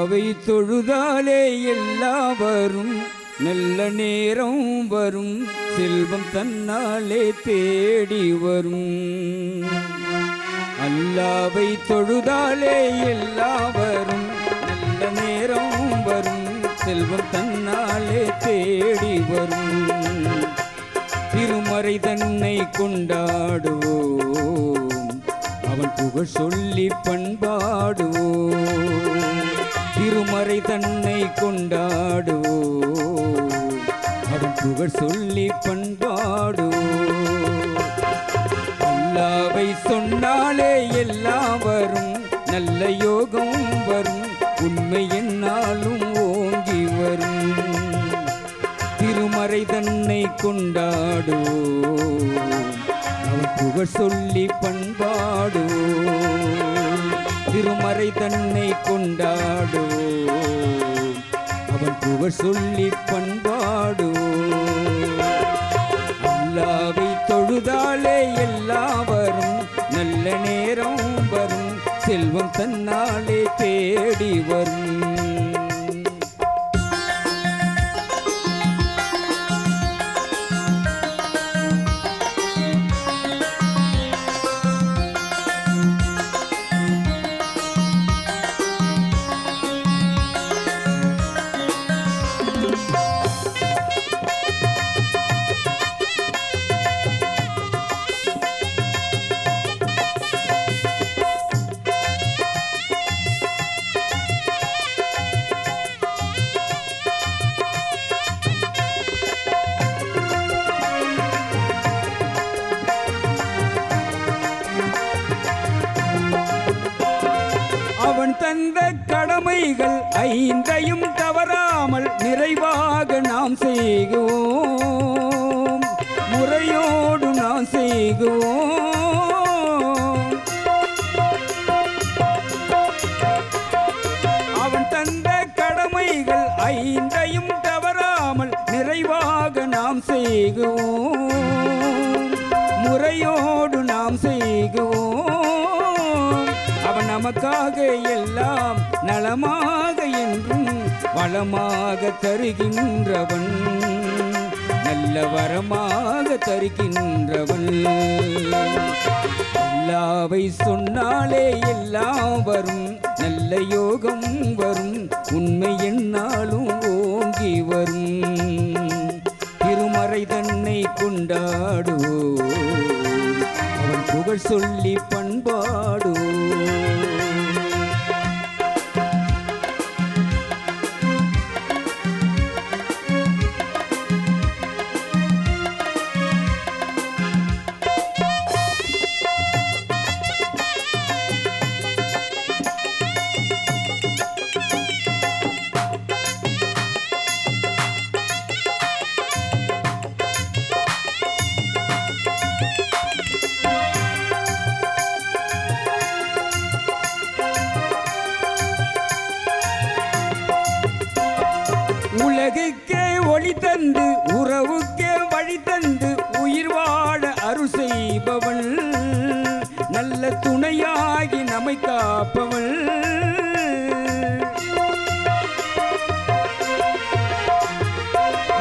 அல்லாவை தொழுதாலே எல்லா வரும் நல்ல நேரம் வரும். செல்வம் தன்னாலே தேடி வரும். அல்லாவை தொழுதாலே எல்லா வரும் நல்ல நேரம் வரும். செல்வம் தன்னாலே தேடி வரும். திருமறை தன்னை கொண்டாடுவோம். அவன் புகழ் சொல்லி பண்பாடுவோம். திருமறை தன்னை கொண்டாடுவோம் அவன் புகழ் சொல்லி பண்பாடுவோம் அல்லாவை சொன்னாலே எல்லாம் வரும். நல்ல யோகம் வரும். உண்மை என்னாலும் ஓங்கி வரும். திருமறை தன்னை கொண்டாடுவோம் அவன் புகழ் சொல்லி பண்பாடு. திருமறை தன்னை கொண்டாடுவோம் அவன் புகழ் சொல்லி பண்பாடுவோம் அல்லாவை தொழுதாலே எல்லாவரும் நல்ல நேரம் வரும். செல்வம் தன்னாலே தேடி வரும். தந்த கடமைகள் ஐந்தையும் தவறாமல் நிறைவாக நாம் செய்குவோம் முறையோடு நாம் செய்குவோம் அவன் தந்த கடமைகள் ஐந்தையும் தவறாமல் நிறைவாக நாம் செய்குவோம் நமக்காக எல்லாம் நலமாக என்றும் வளமாக தருகின்றவன். நல்ல வரமாக தருகின்றவன். அல்லாவை சொன்னாலே எல்லாம் வரும். நல்ல யோகம் வரும். உண்மை என்னாலும் ஓங்கி வரும். திருமறை தன்னை கொண்டாடுவோம். அவன் புகழ் சொல்லி பண்பாடு உலகுக்கே ஒளி தந்து உறவுக்கே வழி தந்து உயிர் வாழ அருள் செய்பவள். நல்ல துணையாகி நம்மை காப்பவள்.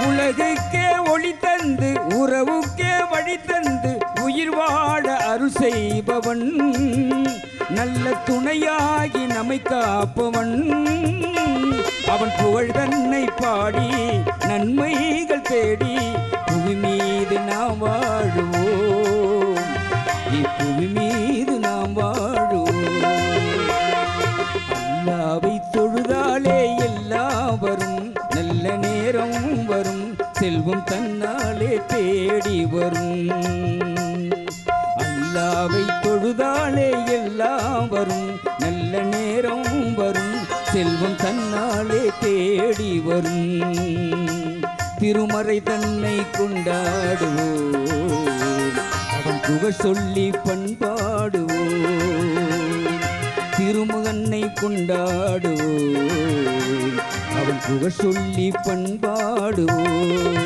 உலகுக்கே ஒளி தந்து உறவுக்கே வழி தந்து உயிர் வாழ அருள் செய்பவன் நல்ல துணையாகி நம்மை காப்பவன் அவன் புகழ் தன்னை பாடி நன்மைகள் தேடி புவி மீது நாம் வாழுவோம். இப்புவி மீது நாம் வாழுவோம். அல்லாவை தொழுதாலே எல்லாம் வரும் நல்ல நேரம் வரும். செல்வம் தன்னாலே தேடி வரும். அல்லாவை தொழுதாலே எல்லாம் வரும் நல்ல நேரம் வரும். செல்வம் தன்னாலே தேடி வரும். திருமறை தன்னை கொண்டாடுவோம். அவன் புகழ் சொல்லி பண்பாடுவோம். திருமுகன்னை கொண்டாடுவோம். அவன் புகழ் சொல்லி பண்பாடுவோம்.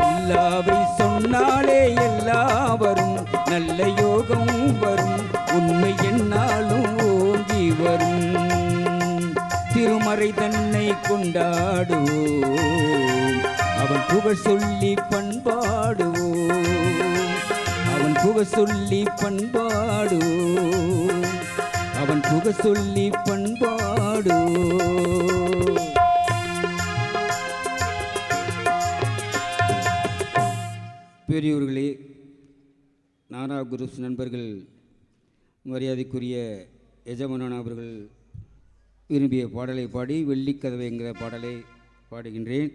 அல்லாவை சொன்னாலே எல்லாவரும் நல்ல யோகம் வரும். உண்மை என்னாலும் ஓங்கி வரும். திருமறை தன்னை கொண்டாடுவோம். அவன் புகழ் சொல்லி பண்பாடுவோம். அவன் புகழ் சொல்லி பண்பாடுவோம். அவன் புகழ் சொல்லி பண்பாடுவோம். பெரியோர்களே நாரா குருஸ் நண்பர்கள் மரியாதைக்குரிய எஜமானன் அவர்கள் விரும்பிய பாடலை பாடி வெள்ளிக்கதவை என்கிற பாடலை பாடுகின்றேன்.